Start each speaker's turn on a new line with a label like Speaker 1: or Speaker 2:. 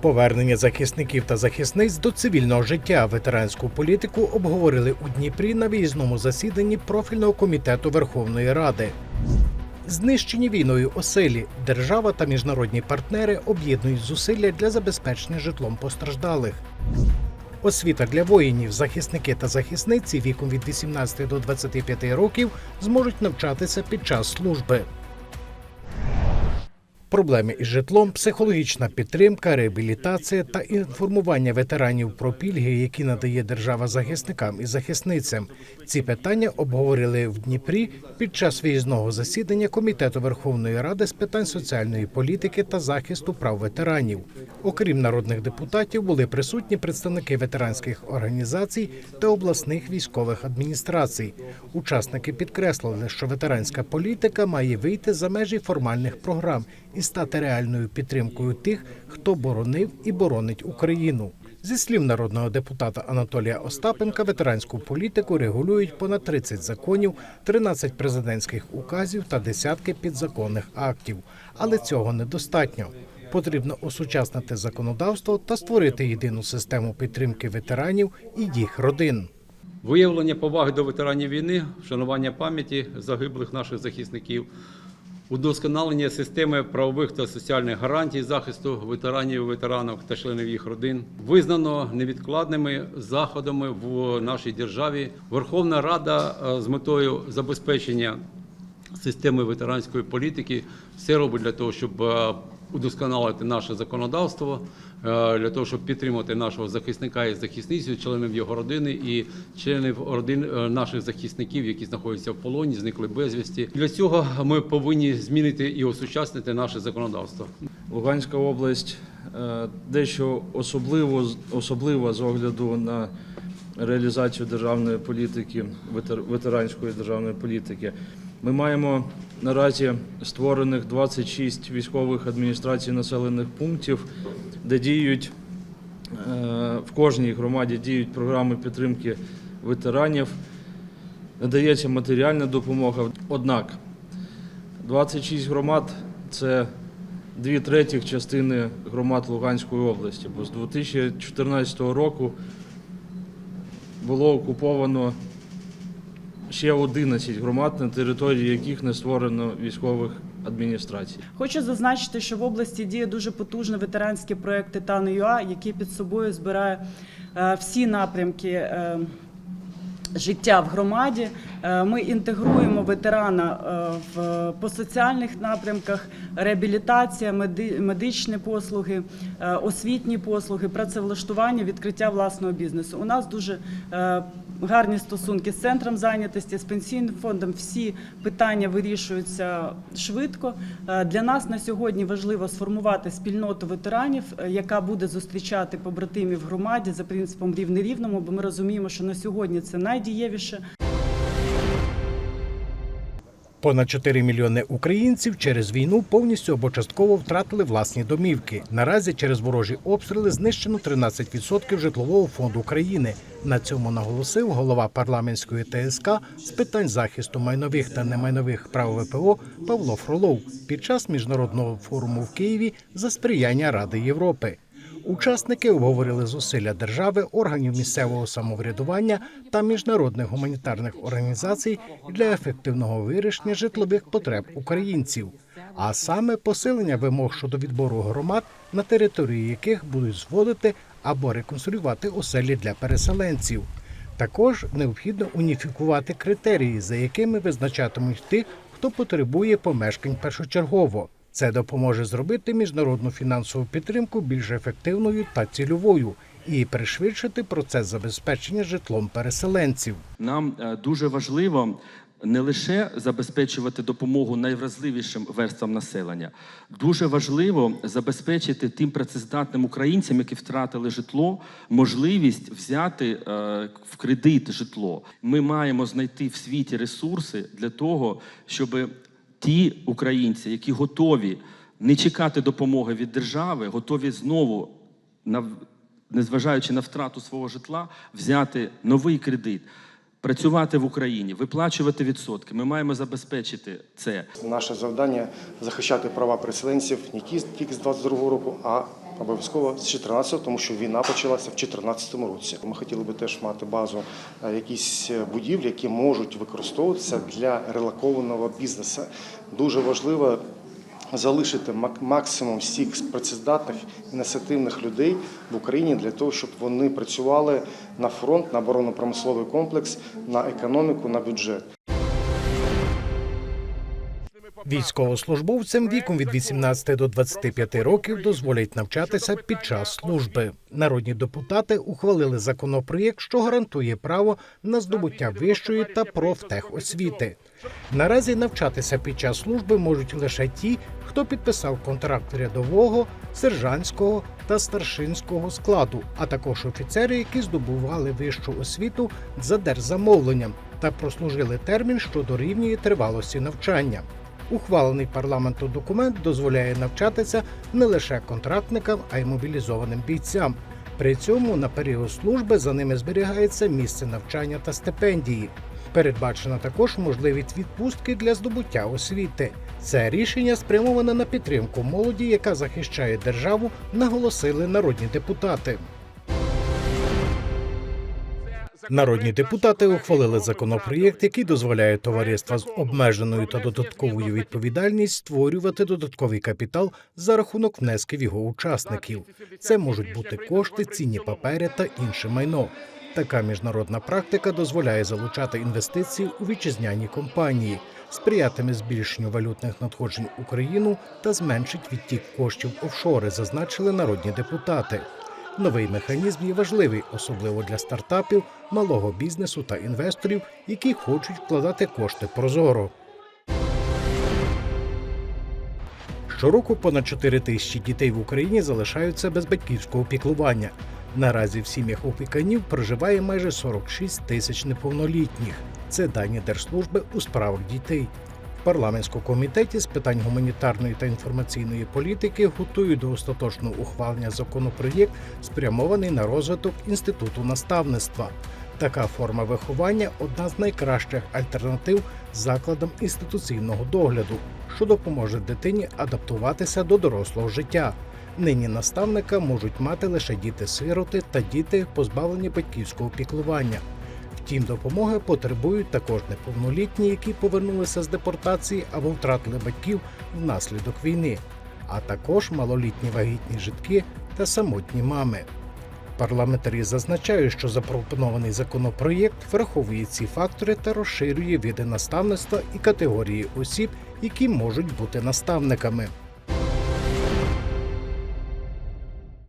Speaker 1: Повернення захисників та захисниць до цивільного життя ветеранську політику обговорили у Дніпрі на виїзному засіданні профільного комітету Верховної Ради. Знищені війною оселі держава та міжнародні партнери об'єднують зусилля для забезпечення житлом постраждалих. Освіта для воїнів, захисники та захисниці віком від 18 до 25 років зможуть навчатися під час служби. Проблеми із житлом, психологічна підтримка, реабілітація та інформування ветеранів про пільги, які надає держава захисникам і захисницям. Ці питання обговорили в Дніпрі під час виїзного засідання Комітету Верховної Ради з питань соціальної політики та захисту прав ветеранів. Окрім народних депутатів, були присутні представники ветеранських організацій та обласних військових адміністрацій. Учасники підкреслили, що ветеранська політика має вийти за межі формальних програм і стати реальною підтримкою тих, хто боронив і боронить Україну. Зі слів народного депутата Анатолія Остапенка, ветеранську політику регулюють понад 30 законів, 13 президентських указів та десятки підзаконних актів. Але цього недостатньо. Потрібно осучаснити законодавство та створити єдину систему підтримки ветеранів і їх родин.
Speaker 2: Виявлення поваги до ветеранів війни, вшанування пам'яті загиблих наших захисників, удосконалення системи правових та соціальних гарантій захисту ветеранів, ветеранок та членів їх родин визнано невідкладними заходами в нашій державі. Верховна Рада е, з метою забезпечення системи ветеранської політики все робить для того, щоб е, удосконалити наше законодавство, е, для того, щоб підтримати нашого захисника і захисницю, членів його родини і членів родин е, наших захисників, які знаходяться в полоні, зникли безвісті. Для цього ми повинні змінити і осучаснити наше законодавство.
Speaker 3: Луганська область дещо особливо, особлива з огляду на реалізацію державної політики, ветер- ветеранської державної політики. Ми маємо наразі створених 26 військових адміністрацій населених пунктів, де діють е, в кожній громаді діють програми підтримки ветеранів, надається матеріальна допомога. Однак 26 громад це дві третіх частини громад Луганської області, бо з 2014 року було окуповано ще 11 громад, на території яких не створено військових адміністрацій.
Speaker 4: Хочу зазначити, що в області діє дуже потужний ветеранський проект «Титан.ЮА», який під собою збирає е, всі напрямки е, життя в громаді. Е, Ми інтегруємо ветерана в по соціальних напрямках, реабілітація, медичні послуги, освітні послуги, працевлаштування, відкриття власного бізнесу. У нас дуже гарні стосунки з центром зайнятості, з пенсійним фондом. Всі питання вирішуються швидко. Е, Для нас на сьогодні важливо сформувати спільноту ветеранів, е, яка буде зустрічати побратимів громаді за принципом рівне рівному, бо ми розуміємо, що на сьогодні це найдієвіше.
Speaker 1: Понад 4 мільйони українців через війну повністю або частково втратили власні домівки. Наразі через ворожі обстріли знищено 13% житлового фонду України. На цьому наголосив голова парламентської ТСК з питань захисту майнових та немайнових прав ВПО Павло Фролов під час міжнародного форуму в Києві за сприяння Ради Європи. Учасники обговорили зусилля держави, органів місцевого самоврядування та міжнародних гуманітарних організацій для ефективного вирішення житлових потреб українців, а саме посилення вимог щодо відбору громад, на території яких будуть зводити або реконструювати оселі для переселенців. Також необхідно уніфікувати критерії, за якими визначатимуть тих, хто потребує помешкань першочергово. Це допоможе зробити міжнародну фінансову підтримку більш ефективною та цільовою і пришвидшити процес забезпечення житлом переселенців.
Speaker 5: Нам е, дуже важливо не лише забезпечувати допомогу найвразливішим верствам населення, дуже важливо забезпечити тим працездатним українцям, які втратили житло, можливість взяти е, в кредит житло. Ми маємо знайти в світі ресурси для того, щоб ті українці, які готові не чекати допомоги від держави, готові знову незважаючи на втрату свого житла, взяти новий кредит, працювати в Україні, виплачувати відсотки. Ми маємо забезпечити це.
Speaker 6: Наше завдання захищати права переселенців не ті- тільки з 22 року, а обов'язково з 14, тому що війна почалася в 2014 році. Ми хотіли би теж мати базу е, якісь будівлі, які можуть використовуватися для релокованого бізнесу. Дуже важливо залишити мак- максимум всіх працездатних ініціативних людей в Україні для того, щоб вони працювали на фронт, на оборонно-промисловий комплекс, на економіку, на бюджет.
Speaker 1: Військовослужбовцям віком від 18 до 25 років дозволять навчатися під час служби. Народні депутати ухвалили законопроєкт, що гарантує право на здобуття вищої та профтехосвіти. Наразі навчатися під час служби можуть лише ті, хто підписав контракт рядового, сержантського та старшинського складу, а також офіцери, які здобували вищу освіту за держзамовленням та прослужили термін, що дорівнює тривалості навчання. Ухвалений парламентом документ дозволяє навчатися не лише контрактникам, а й мобілізованим бійцям. При цьому на період служби за ними зберігається місце навчання та стипендії. Передбачена також можливість відпустки для здобуття освіти. Це рішення спрямоване на підтримку молоді, яка захищає державу, наголосили народні депутати. Народні депутати ухвалили законопроєкт, який дозволяє товариства з обмеженою та додатковою відповідальністю створювати додатковий капітал за рахунок внесків його учасників. Це можуть бути кошти, цінні папери та інше майно. Така міжнародна практика дозволяє залучати інвестиції у вітчизняні компанії, сприятиме збільшенню валютних надходжень Україну та зменшить відтік коштів офшори, зазначили народні депутати. Новий механізм є важливий, особливо для стартапів, малого бізнесу та інвесторів, які хочуть вкладати кошти прозоро. Щороку понад 4 тисячі дітей в Україні залишаються без батьківського піклування. Наразі в сім'ях опіканів проживає майже 46 тисяч неповнолітніх. Це дані Держслужби у справах дітей. Парламентському комітеті з питань гуманітарної та інформаційної політики готують до остаточного ухвалення законопроєкт, спрямований на розвиток інституту наставництва. Така форма виховання одна з найкращих альтернатив закладам інституційного догляду, що допоможе дитині адаптуватися до дорослого життя. Нині наставника можуть мати лише діти-сироти та діти, позбавлені батьківського піклування. Втім, допомоги потребують також неповнолітні, які повернулися з депортації або втратили батьків внаслідок війни, а також малолітні вагітні житки та самотні мами. Парламентарі зазначають, що запропонований законопроєкт враховує ці фактори та розширює види наставництва і категорії осіб, які можуть бути наставниками.